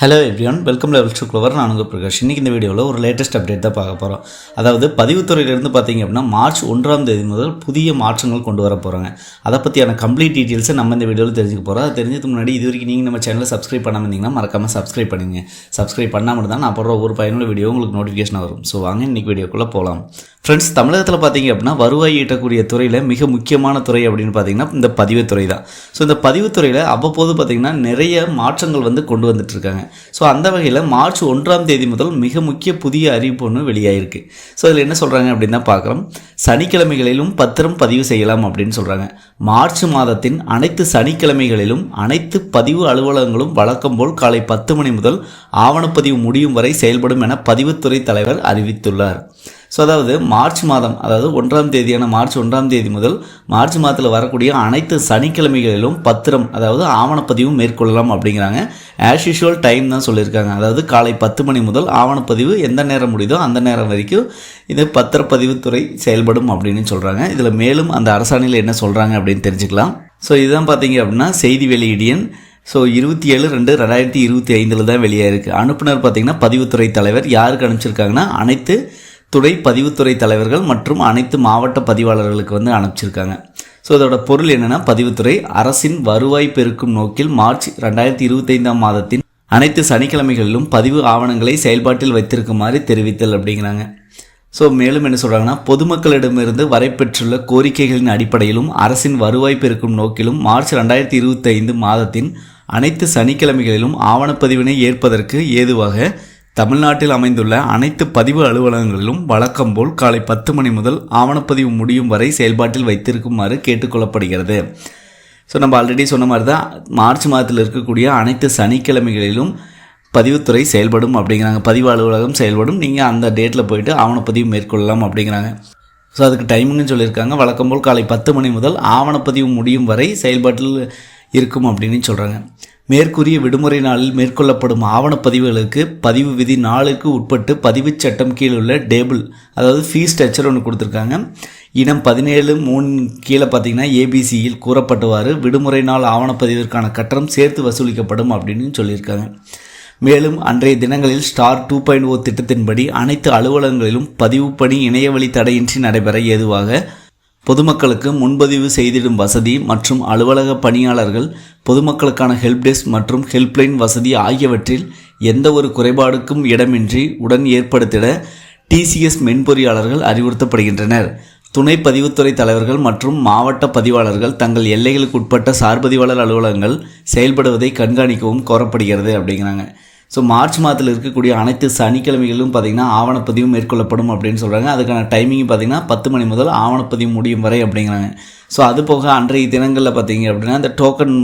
Hello everyone welcome level to clever நான் உங்கள் பிரகாஷ். இன்றைக்கி இந்த வீடியோவில் ஒரு லேட்டஸ்ட் அப்டேட் தான் பார்க்க போகிறோம் அதாவது பதிவுத்துறையிலேருந்து பார்த்தீங்க அப்படின்னா மார்ச் ஒன்றாம் தேதி முதல் புதிய மாற்றங்கள் கொண்டு வர போகிறாங்க அதை பற்றியான கம்ப்ளீட் டீட்டெயில்ஸை நம்ம இந்த வீடியோவில் தெரிஞ்சுக்க போகிறோம் அதை தெரிஞ்சதுக்கு முன்னாடி இது வரைக்கும் நீங்கள் நம்ம சேனலில் சப்ஸ்கிரைப் பண்ணாமல் இருந்தீங்கன்னா மறக்காமல் சப்ஸ்கிரைப் பண்ணுங்க சப்ஸ்கிரைப் பண்ணாமல் தான் நான் போடுற ஒரு பயனுள்ள வீடியோ உங்களுக்கு நோட்டிஃபிகேஷன் வரும். ஸோ வாங்க இன்றைக்கி வீடியோக்குள்ளே போகலாம் ஃப்ரெண்ட்ஸ் தமிழகத்தில் பார்த்தீங்க அப்படின்னா வருவாய் ஈட்டக்கூடிய துறையில் மிக முக்கியமான துறை அப்படின்னு பார்த்தீங்கன்னா இந்த பதிவுத்துறை தான். ஸோ இந்த பதிவுத்துறையில் அவ்வப்போது பார்த்தீங்கன்னா நிறைய மாற்றங்கள் வந்து கொண்டு வந்துட்டு இருக்காங்க. ஸோ அந்த வகையில் மார்ச் ஒன்றாம் தேதி முதல் மிக முக்கிய புதிய அறிவிப்பு ஒன்று வெளியாயிருக்கு. ஸோ இதில் என்ன சொல்கிறாங்க அப்படின்னு தான் பார்க்குறோம் சனிக்கிழமைகளிலும் பத்திரம் பதிவு செய்யலாம் அப்படின்னு சொல்கிறாங்க மார்ச் மாதத்தின் அனைத்து சனிக்கிழமைகளிலும் அனைத்து பதிவு அலுவலகங்களும் வழக்கம் போல் காலை பத்து மணி முதல் ஆவணப்பதிவு முடியும் வரை செயல்படும் என பதிவுத்துறை தலைவர் அறிவித்துள்ளார். ஸோ அதாவது மார்ச் மாதம் அதாவது ஒன்றாம் தேதியான மார்ச் ஒன்றாம் தேதி முதல் மார்ச் மாதத்தில் வரக்கூடிய அனைத்து சனிக்கிழமைகளிலும் பத்திரம் அதாவது ஆவணப்பதிவும் மேற்கொள்ளலாம் அப்படிங்கிறாங்க. ஆஸ் யூஷுவல் டைம் தான் சொல்லியிருக்காங்க. அதாவது காலை பத்து மணி முதல் ஆவணப்பதிவு எந்த நேரம் முடியுதோ அந்த நேரம் வரைக்கும் இது பத்திரப்பதிவுத்துறை செயல்படும் அப்படின்னு சொல்கிறாங்க இதில் மேலும் அந்த அரசாணையில் என்ன சொல்கிறாங்க அப்படின்னு தெரிஞ்சுக்கலாம். ஸோ இதுதான் பார்த்தீங்க அப்படின்னா செய்தி வெளியீடியன் ஸோ இருபத்தி ஏழு ரெண்டு ரெண்டாயிரத்தி இருபத்தி ஐந்தில் தான் வெளியாயிருக்கு. அனுப்புனர் பார்த்தீங்கன்னா பதிவுத்துறை தலைவர் யாருக்கு அனுப்பிச்சிருக்காங்கன்னா அனைத்து துறை பதிவுத்துறை தலைவர்கள் மற்றும் அனைத்து மாவட்ட பதிவாளர்களுக்கு வந்து அனுப்பிச்சிருக்காங்க. ஸோ இதோட பொருள் என்னென்னா பதிவுத்துறை அரசின் வருவாய் பெருக்கும் நோக்கில் மார்ச் ரெண்டாயிரத்தி இருபத்தைந்தாம் மாதத்தின் அனைத்து சனிக்கிழமைகளிலும் பதிவு ஆவணங்களை செயல்பாட்டில் வைத்திருக்குமாறு தெரிவித்தல் அப்படிங்கிறாங்க. ஸோ மேலும் என்ன சொல்கிறாங்கன்னா பொதுமக்களிடமிருந்து வரைப்பெற்றுள்ள கோரிக்கைகளின் அடிப்படையிலும் அரசின் வருவாய் பெருக்கும் நோக்கிலும் மார்ச் ரெண்டாயிரத்தி இருபத்தைந்து மாதத்தின் அனைத்து சனிக்கிழமைகளிலும் ஆவணப்பதிவினை ஏற்பதற்கு ஏதுவாக தமிழ்நாட்டில் அமைந்துள்ள அனைத்து பதிவு அலுவலகங்களிலும் வழக்கம் போல் காலை பத்து மணி முதல் ஆவணப்பதிவு முடியும் வரை செயல்பாட்டில் வைத்திருக்குமாறு கேட்டுக்கொள்ளப்படுகிறது. ஸோ நம்ம ஆல்ரெடி சொன்ன மாதிரி தான் மார்ச் மாதத்தில் இருக்கக்கூடிய அனைத்து சனிக்கிழமைகளிலும் பதிவுத்துறை செயல்படும் அப்படிங்கிறாங்க. பதிவு அலுவலகம் செயல்படும். நீங்கள் அந்த டேட்டில் போயிட்டு ஆவணப்பதிவு மேற்கொள்ளலாம் அப்படிங்கிறாங்க. ஸோ அதுக்கு டைமிங்னு சொல்லியிருக்காங்க. வழக்கம் போல் காலை பத்து மணி முதல் ஆவணப்பதிவு முடியும் வரை செயல்பாட்டில் இருக்கும் அப்படின்னு சொல்கிறாங்க மேற்கூறிய விடுமுறை நாளில் மேற்கொள்ளப்படும் ஆவணப்பதிவுகளுக்கு பதிவு விதி நாளுக்கு உட்பட்டு பதிவுச் சட்டம் கீழ் உள்ள டேபிள் அதாவது ஃபீஸ் ஸ்ட்ரக்சர் ஒன்று கொடுத்துருக்காங்க. இனம் பதினேழு மூணு கீழே பார்த்தீங்கன்னா ஏபிசியில் கூறப்பட்டவாறு விடுமுறை நாள் ஆவணப்பதிவிற்கான கட்டணம் சேர்த்து வசூலிக்கப்படும் அப்படின்னு சொல்லியிருக்காங்க. மேலும் அன்றைய தினங்களில் ஸ்டார் டூ பாயிண்ட் ஓ திட்டத்தின்படி அனைத்து அலுவலகங்களிலும் பதிவு பணி இணையவழி தடையின்றி நடைபெற ஏதுவாக பொதுமக்களுக்கு முன்பதிவு செய்திடும் வசதி மற்றும் அலுவலக பணியாளர்கள் பொதுமக்களுக்கான ஹெல்ப் டெஸ்க் மற்றும் ஹெல்ப்லைன் வசதி ஆகியவற்றில் எந்த ஒரு குறைபாடுக்கும் இடமின்றி உடன் ஏற்படுத்திட டிசிஎஸ் மென்பொறியாளர்கள் அறிவுறுத்தப்படுகின்றனர். துணை பதிவுத்துறை தலைவர்கள் மற்றும் மாவட்ட பதிவாளர்கள் தங்கள் எல்லைகளுக்கு உட்பட்ட சார்பதிவாளர் அலுவலகங்கள் செயல்படுவதை கண்காணிக்கவும் கோரப்படுகிறது அப்படிங்கிறாங்க. ஸோ மார்ச் மாதத்தில் இருக்கக்கூடிய அனைத்து சனிக்கிழமைகளிலும் பார்த்திங்கன்னா ஆவணப்பதிவு மேற்கொள்ளப்படும் அப்படின்னு சொல்கிறாங்க அதுக்கான டைமிங் பார்த்திங்கன்னா பத்து மணி முதல் ஆவணப்பதிவு முடியும் வரை அப்படிங்கிறாங்க. ஸோ அது போக அன்றைய தினங்களில் பார்த்தீங்க அப்படின்னா இந்த டோக்கன்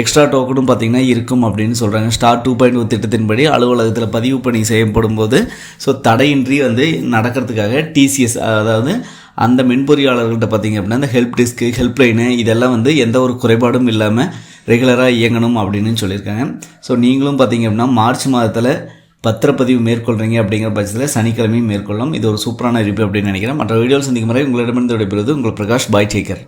எக்ஸ்ட்ரா டோக்கனும் பார்த்திங்கன்னா இருக்கும் அப்படின்னு சொல்கிறாங்க ஸ்டார் டூ பாயிண்ட் ஒரு திட்டத்தின்படி அலுவலகத்தில் பதிவு பணி செய்யப்படும் போது ஸோ தடையின்றி வந்து நடக்கிறதுக்காக டிசிஎஸ் அதாவது அந்த மென்பொறியாளர்கள்ட்ட பார்த்திங்க அப்படின்னா இந்த ஹெல்ப் டெஸ்க்கு ஹெல்ப்லைனு இதெல்லாம் வந்து எந்த ஒரு குறைபாடும் இல்லாமல் ரெகுலராக இயங்கணும் அப்படின்னு சொல்லியிருக்காங்க. ஸோ நீங்களும் பார்த்தீங்க அப்படின்னா மார்ச் மாதத்தில் பத்திரப்பதிவு மேற்கொள்கிறீங்க அப்படிங்கிற பட்சத்தில் சனிக்கிழமையும் மேற்கொள்ளலாம். இது ஒரு சூப்பரான ரிவ்யூ அப்படின்னு நினைக்கிறேன். மற்ற வீடியோஸ் சந்திக்கும் முறை உங்களிடமிருந்து விடைபெறுவது உங்கள் பிரகாஷ் பாய் டேக்கர்